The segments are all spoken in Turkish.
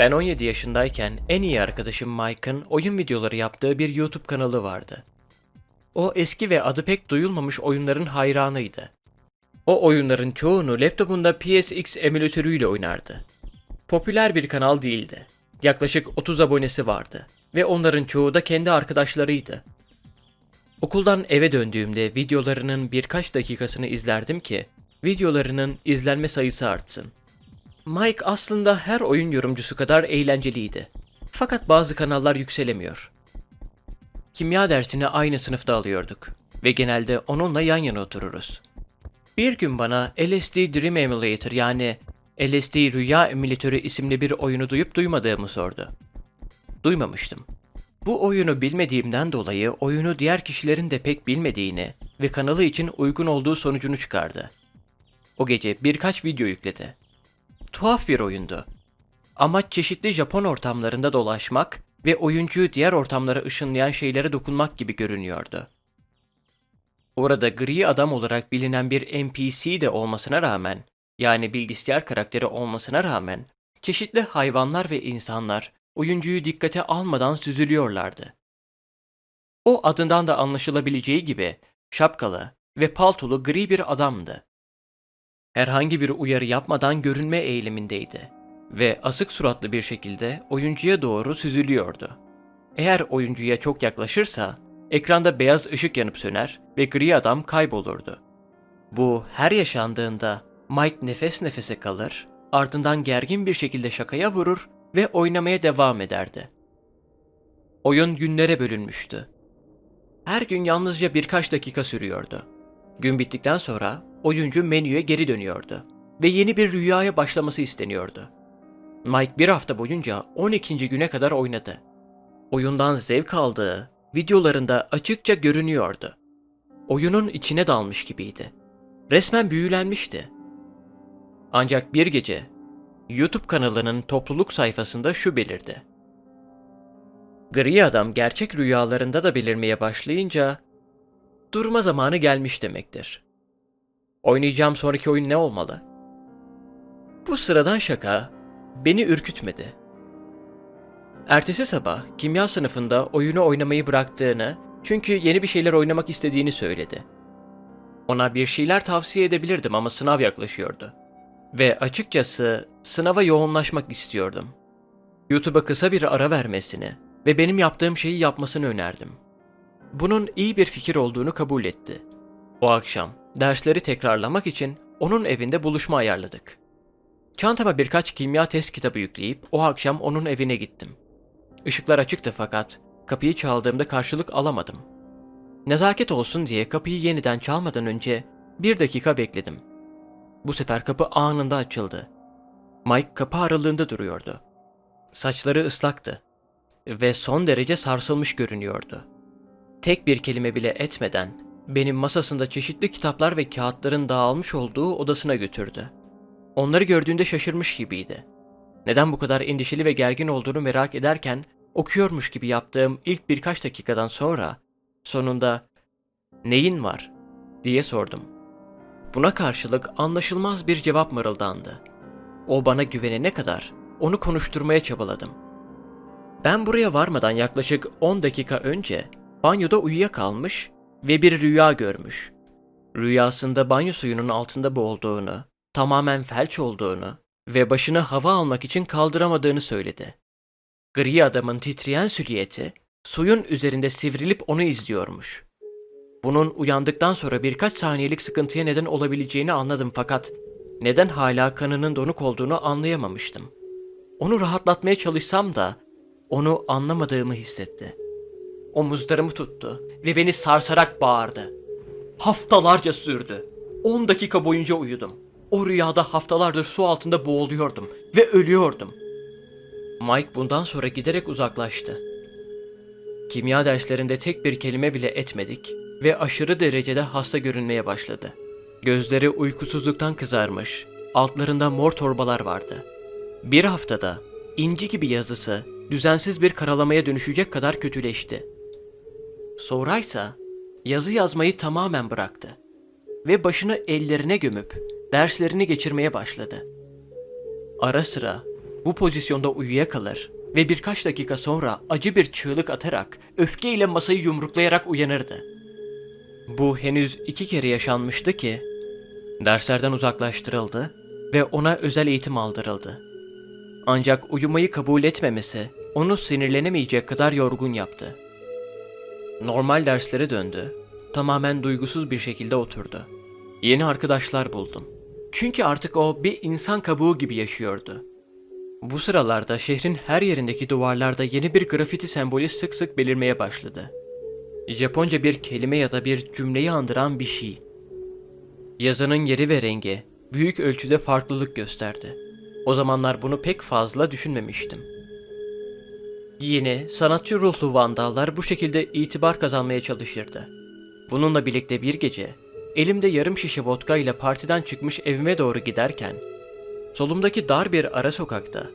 Ben 17 yaşındayken en iyi arkadaşım Mike'ın oyun videoları yaptığı bir YouTube kanalı vardı. O eski ve adı pek duyulmamış oyunların hayranıydı. O oyunların çoğunu laptopunda PSX emülatörüyle oynardı. Popüler bir kanal değildi. Yaklaşık 30 abonesi vardı ve onların çoğu da kendi arkadaşlarıydı. Okuldan eve döndüğümde videolarının birkaç dakikasını izlerdim ki videolarının izlenme sayısı artsın. Mike aslında her oyun yorumcusu kadar eğlenceliydi. Fakat bazı kanallar yükselemiyor. Kimya dersini aynı sınıfta alıyorduk ve genelde onunla yan yana otururuz. Bir gün bana LSD Dream Emulator yani LSD Rüya Emülatörü isimli bir oyunu duyup duymadığımı sordu. Duymamıştım. Bu oyunu bilmediğimden dolayı oyunu diğer kişilerin de pek bilmediğini ve kanalı için uygun olduğu sonucunu çıkardı. O gece birkaç video yükledi. Tuhaf bir oyundu. Amaç çeşitli Japon ortamlarında dolaşmak ve oyuncuyu diğer ortamlara ışınlayan şeylere dokunmak gibi görünüyordu. Orada gri adam olarak bilinen bir NPC de olmasına rağmen, yani bilgisayar karakteri olmasına rağmen, çeşitli hayvanlar ve insanlar oyuncuyu dikkate almadan süzülüyorlardı. O adından da anlaşılabileceği gibi şapkalı ve paltolu gri bir adamdı. Herhangi bir uyarı yapmadan görünme eğilimindeydi ve asık suratlı bir şekilde oyuncuya doğru süzülüyordu. Eğer oyuncuya çok yaklaşırsa ekranda beyaz ışık yanıp söner ve gri adam kaybolurdu. Bu her yaşandığında Mike nefes nefese kalır, ardından gergin bir şekilde şakaya vurur ve oynamaya devam ederdi. Oyun günlere bölünmüştü. Her gün yalnızca birkaç dakika sürüyordu. Gün bittikten sonra oyuncu menüye geri dönüyordu ve yeni bir rüyaya başlaması isteniyordu. Mike bir hafta boyunca 12. güne kadar oynadı. Oyundan zevk aldığı videolarında açıkça görünüyordu. Oyunun içine dalmış gibiydi. Resmen büyülenmişti. Ancak bir gece YouTube kanalının topluluk sayfasında şu belirdi. Gri adam gerçek rüyalarında da belirmeye başlayınca durma zamanı gelmiş demektir. Oynayacağım sonraki oyun ne olmalı? Bu sıradan şaka beni ürkütmedi. Ertesi sabah kimya sınıfında oyunu oynamayı bıraktığını çünkü yeni bir şeyler oynamak istediğini söyledi. Ona bir şeyler tavsiye edebilirdim ama sınav yaklaşıyordu. Ve açıkçası sınava yoğunlaşmak istiyordum. YouTube'a kısa bir ara vermesini ve benim yaptığım şeyi yapmasını önerdim. Bunun iyi bir fikir olduğunu kabul etti. O akşam dersleri tekrarlamak için onun evinde buluşma ayarladık. Çantama birkaç kimya test kitabı yükleyip o akşam onun evine gittim. Işıklar açıktı fakat kapıyı çaldığımda karşılık alamadım. Nezaket olsun diye kapıyı yeniden çalmadan önce bir dakika bekledim. Bu sefer kapı anında açıldı. Mike kapı aralığında duruyordu. Saçları ıslaktı ve son derece sarsılmış görünüyordu. Tek bir kelime bile etmeden benim masasında çeşitli kitaplar ve kağıtların dağılmış olduğu odasına götürdü. Onları gördüğünde şaşırmış gibiydi. Neden bu kadar endişeli ve gergin olduğunu merak ederken okuyormuş gibi yaptığım ilk birkaç dakikadan sonra sonunda "Neyin var?" diye sordum. Buna karşılık anlaşılmaz bir cevap mırıldandı. O bana güvenene kadar onu konuşturmaya çabaladım. Ben buraya varmadan yaklaşık 10 dakika önce banyoda uyuyakalmış ve bir rüya görmüş. Rüyasında banyo suyunun altında boğulduğunu, tamamen felç olduğunu ve başını hava almak için kaldıramadığını söyledi. Gri adamın titreyen silüeti suyun üzerinde sivrilip onu izliyormuş. Bunun uyandıktan sonra birkaç saniyelik sıkıntıya neden olabileceğini anladım fakat neden hala kanının donuk olduğunu anlayamamıştım. Onu rahatlatmaya çalışsam da onu anlamadığımı hissetti. Omuzlarımı tuttu ve beni sarsarak bağırdı. Haftalarca sürdü. 10 dakika boyunca uyudum. O rüyada haftalardır su altında boğuluyordum ve ölüyordum. Mike bundan sonra giderek uzaklaştı. Kimya derslerinde tek bir kelime bile etmedik ve aşırı derecede hasta görünmeye başladı. Gözleri uykusuzluktan kızarmış, altlarında mor torbalar vardı. Bir haftada inci gibi yazısı düzensiz bir karalamaya dönüşecek kadar kötüleşti. Sonraysa yazı yazmayı tamamen bıraktı ve başını ellerine gömüp derslerini geçirmeye başladı. Ara sıra bu pozisyonda uyuyakalır ve birkaç dakika sonra acı bir çığlık atarak öfkeyle masayı yumruklayarak uyanırdı. Bu henüz iki kere yaşanmıştı ki derslerden uzaklaştırıldı ve ona özel eğitim aldırıldı. Ancak uyumayı kabul etmemesi onu sinirlenemeyecek kadar yorgun yaptı. Normal derslere döndü. Tamamen duygusuz bir şekilde oturdu. Yeni arkadaşlar buldum. Çünkü artık o bir insan kabuğu gibi yaşıyordu. Bu sıralarda şehrin her yerindeki duvarlarda yeni bir grafiti sembolü sık sık belirmeye başladı. Japonca bir kelime ya da bir cümleyi andıran bir şey. Yazının yeri ve rengi büyük ölçüde farklılık gösterdi. O zamanlar bunu pek fazla düşünmemiştim. Yeni, sanatçı ruhlu vandallar bu şekilde itibar kazanmaya çalışırdı. Bununla birlikte bir gece, elimde yarım şişe vodka ile partiden çıkmış evime doğru giderken, solumdaki dar bir ara sokakta,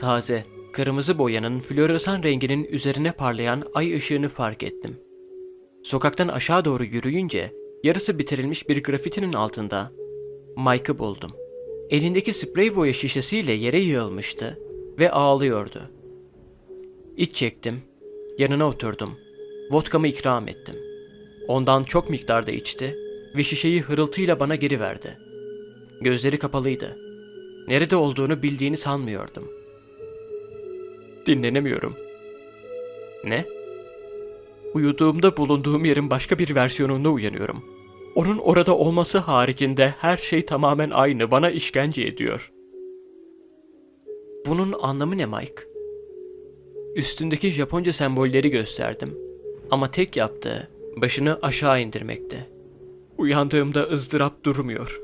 taze, kırmızı boyanın floresan renginin üzerine parlayan ay ışığını fark ettim. Sokaktan aşağı doğru yürüyünce, yarısı bitirilmiş bir grafitinin altında Mike'ı buldum. Elindeki sprey boya şişesiyle yere yığılmıştı ve ağlıyordu. İç çektim, yanına oturdum, vodkamı ikram ettim. Ondan çok miktarda içti ve şişeyi hırıltıyla bana geri verdi. Gözleri kapalıydı. Nerede olduğunu bildiğini sanmıyordum. Dinlenemiyorum. Ne? Uyuduğumda bulunduğum yerin başka bir versiyonunda uyanıyorum. Onun orada olması haricinde her şey tamamen aynı, bana işkence ediyor. Bunun anlamı ne Mike? Üstündeki Japonca sembolleri gösterdim. Ama tek yaptığı başını aşağı indirmekti. Uyandığımda ızdırap durmuyor.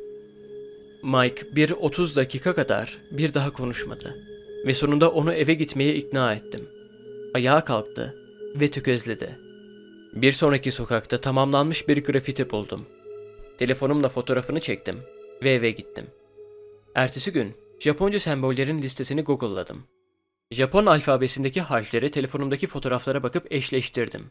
Mike bir 30 dakika kadar bir daha konuşmadı. Ve sonunda onu eve gitmeye ikna ettim. Ayağa kalktı ve tökezledi. Bir sonraki sokakta tamamlanmış bir grafiti buldum. Telefonumla fotoğrafını çektim ve eve gittim. Ertesi gün Japonca sembollerin listesini Google'ladım. Japon alfabesindeki harfleri telefonumdaki fotoğraflara bakıp eşleştirdim.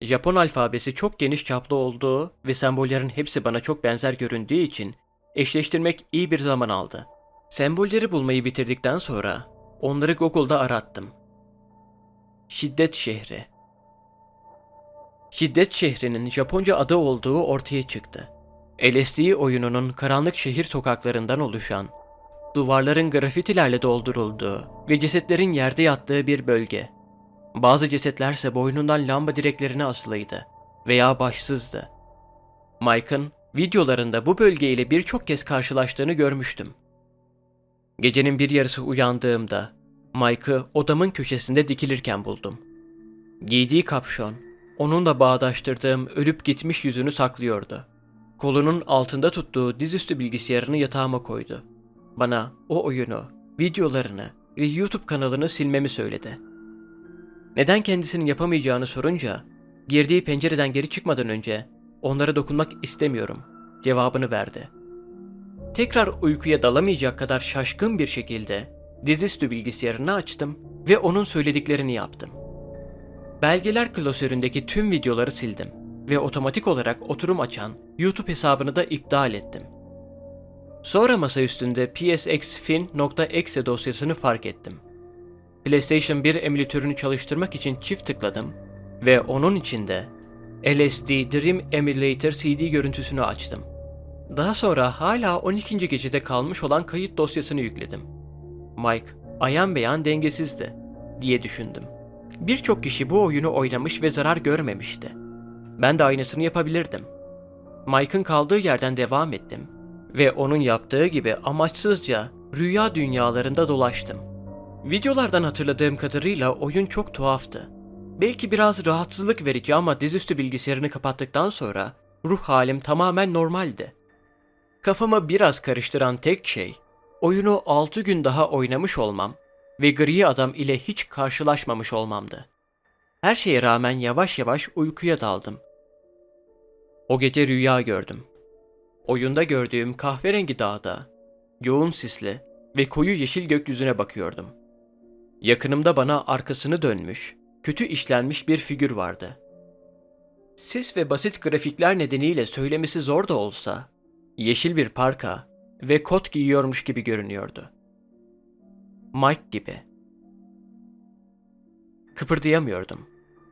Japon alfabesi çok geniş çaplı olduğu ve sembollerin hepsi bana çok benzer göründüğü için eşleştirmek iyi bir zaman aldı. Sembolleri bulmayı bitirdikten sonra onları Google'da arattım. Şiddet şehri. Şiddet şehrinin Japonca adı olduğu ortaya çıktı. LSD oyununun karanlık şehir sokaklarından oluşan, duvarların grafitilerle doldurulduğu ve cesetlerin yerde yattığı bir bölge. Bazı cesetlerse boynundan lamba direklerine asılıydı veya başsızdı. Mike'ın videolarında bu bölgeyle birçok kez karşılaştığını görmüştüm. Gecenin bir yarısı uyandığımda Mike'ı odamın köşesinde dikilirken buldum. Giydiği kapşon, onunla bağdaştırdığım ölüp gitmiş yüzünü saklıyordu. Kolunun altında tuttuğu dizüstü bilgisayarını yatağıma koydu. Bana o oyunu, videolarını ve YouTube kanalını silmemi söyledi. Neden kendisinin yapamayacağını sorunca, girdiği pencereden geri çıkmadan önce onlara dokunmak istemiyorum cevabını verdi. Tekrar uykuya dalamayacak kadar şaşkın bir şekilde dizüstü bilgisayarını açtım ve onun söylediklerini yaptım. Belgeler klasöründeki tüm videoları sildim ve otomatik olarak oturum açan YouTube hesabını da iptal ettim. Sonra masa üstünde psxfin.exe dosyasını fark ettim. PlayStation 1 emülatörünü çalıştırmak için çift tıkladım ve onun içinde LSD Dream Emulator CD görüntüsünü açtım. Daha sonra hala 12. gecede kalmış olan kayıt dosyasını yükledim. Mike, ayan beyan dengesizdi diye düşündüm. Birçok kişi bu oyunu oynamış ve zarar görmemişti. Ben de aynısını yapabilirdim. Mike'ın kaldığı yerden devam ettim ve onun yaptığı gibi amaçsızca rüya dünyalarında dolaştım. Videolardan hatırladığım kadarıyla oyun çok tuhaftı. Belki biraz rahatsızlık verici ama dizüstü bilgisayarını kapattıktan sonra ruh halim tamamen normaldi. Kafamı biraz karıştıran tek şey, oyunu 6 gün daha oynamış olmam ve gri adam ile hiç karşılaşmamış olmamdı. Her şeye rağmen yavaş yavaş uykuya daldım. O gece rüya gördüm. Oyunda gördüğüm kahverengi dağda, yoğun sisli ve koyu yeşil gökyüzüne bakıyordum. Yakınımda bana arkasını dönmüş, kötü işlenmiş bir figür vardı. Sis ve basit grafikler nedeniyle söylemesi zor da olsa, yeşil bir parka ve kot giyiyormuş gibi görünüyordu. Mike gibi. Kıpırdayamıyordum.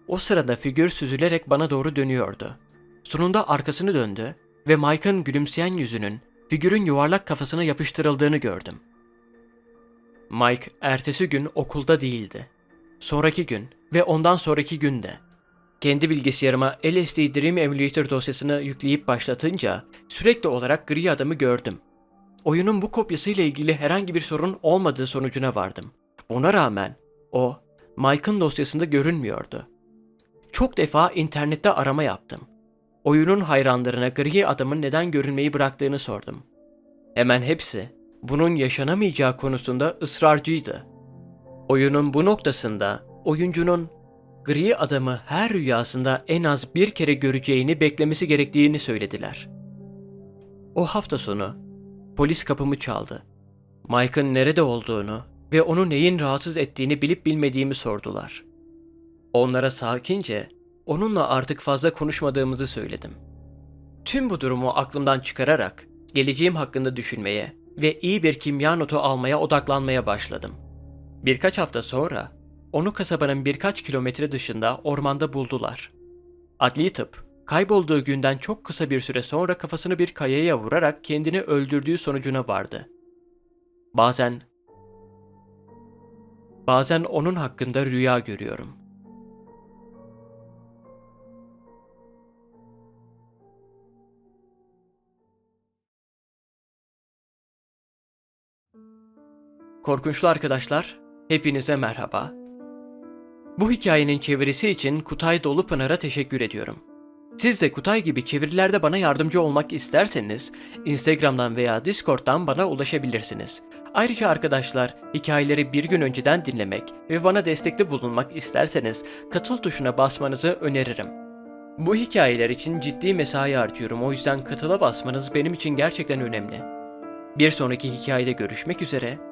O sırada figür süzülerek bana doğru dönüyordu. Sonunda arkasını döndü ve Mike'ın gülümseyen yüzünün figürün yuvarlak kafasına yapıştırıldığını gördüm. Mike ertesi gün okulda değildi. Sonraki gün ve ondan sonraki günde. Kendi bilgisayarıma LSD Dream Emulator dosyasını yükleyip başlatınca sürekli olarak gri adamı gördüm. Oyunun bu kopyasıyla ilgili herhangi bir sorun olmadığı sonucuna vardım. Ona rağmen o Mike'ın dosyasında görünmüyordu. Çok defa internette arama yaptım. Oyunun hayranlarına gri adamın neden görünmeyi bıraktığını sordum. Hemen hepsi bunun yaşanamayacağı konusunda ısrarcıydı. Oyunun bu noktasında oyuncunun gri adamı her rüyasında en az bir kere göreceğini beklemesi gerektiğini söylediler. O hafta sonu polis kapımı çaldı. Mike'ın nerede olduğunu ve onu neyin rahatsız ettiğini bilip bilmediğimi sordular. Onlara sakince onunla artık fazla konuşmadığımızı söyledim. Tüm bu durumu aklımdan çıkararak geleceğim hakkında düşünmeye ve iyi bir kimya notu almaya odaklanmaya başladım. Birkaç hafta sonra onu kasabanın birkaç kilometre dışında ormanda buldular. Adli tıp, kaybolduğu günden çok kısa bir süre sonra kafasını bir kayaya vurarak kendini öldürdüğü sonucuna vardı. Bazen bazen onun hakkında rüya görüyorum. Korkunçlu arkadaşlar, hepinize merhaba. Bu hikayenin çevirisi için Kutay Dolupınar'a teşekkür ediyorum. Siz de Kutay gibi çevirilerde bana yardımcı olmak isterseniz Instagram'dan veya Discord'dan bana ulaşabilirsiniz. Ayrıca arkadaşlar hikayeleri bir gün önceden dinlemek ve bana destekli bulunmak isterseniz katıl tuşuna basmanızı öneririm. Bu hikayeler için ciddi mesai harcıyorum o yüzden katıla basmanız benim için gerçekten önemli. Bir sonraki hikayede görüşmek üzere.